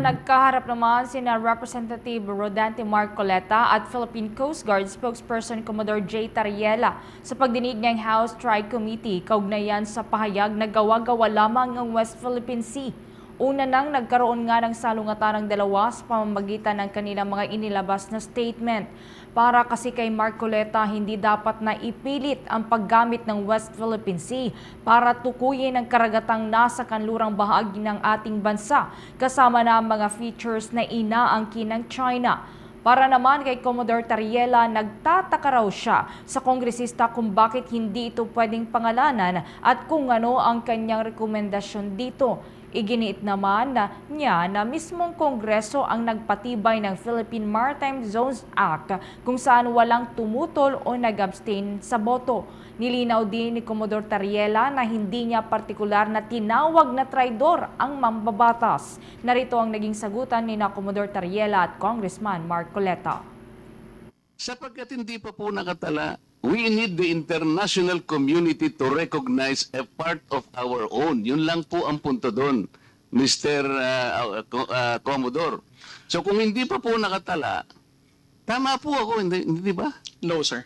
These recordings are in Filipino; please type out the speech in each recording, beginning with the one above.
Nagkaharap naman sina Representative Rodante Marcoleta at Philippine Coast Guard spokesperson Commodore J. Tariela sa pagdinig ng House Tri-Committee kaugnayan sa pahayag na gawa-gawa lamang ang West Philippine Sea. Una nang nagkaroon nga ng salungatan ng dalawa sa pamamagitan ng kanilang mga inilabas na statement. Para kasi kay Marcoleta, hindi dapat na ipilit ang paggamit ng West Philippine Sea para tukuyin ang karagatang nasa kanlurang bahagi ng ating bansa kasama na ang mga features na inaangkin ng China. Para naman kay Commodore Tariela, nagtataka raw siya sa kongresista kung bakit hindi ito pwedeng pangalanan at kung ano ang kanyang rekomendasyon dito. Iginiit naman na niya na mismong kongreso ang nagpatibay ng Philippine Maritime Zones Act kung saan walang tumutol o nag-abstain sa boto. Nilinaw din ni Commodore Tariela na hindi niya partikular na tinawag na traidor ang mambabatas. Narito ang naging sagutan ni na Commodore Tariela at Congressman Mark Coleta. Sapagkat hindi pa po nakatala, we need the international community to recognize a part of our own. Yun lang po ang punto doon, Mr. uh, uh, uh, Commodore. So kung hindi pa po nakatala, tama po ako, hindi, hindi ba? No, sir.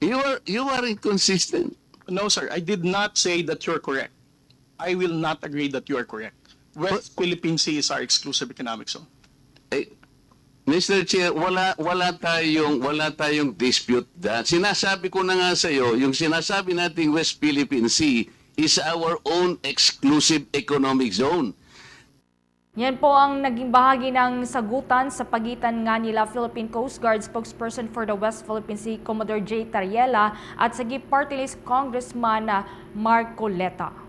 You are, you are inconsistent. No, sir. I did not say that you're correct. I will not agree that you are correct. West Philippine Sea is our exclusive economic zone. Eh, Mr. Chair, wala wala tayong wala tayong dispute da. Sinasabi ko na nga sa iyo, yung sinasabi nating West Philippine Sea is our own exclusive economic zone. Yan po ang naging bahagi ng sagutan sa pagitan nga nila Philippine Coast Guard spokesperson for the West Philippine Sea, Commodore J. Tariela at sa Party Congressman na Mark Coleta.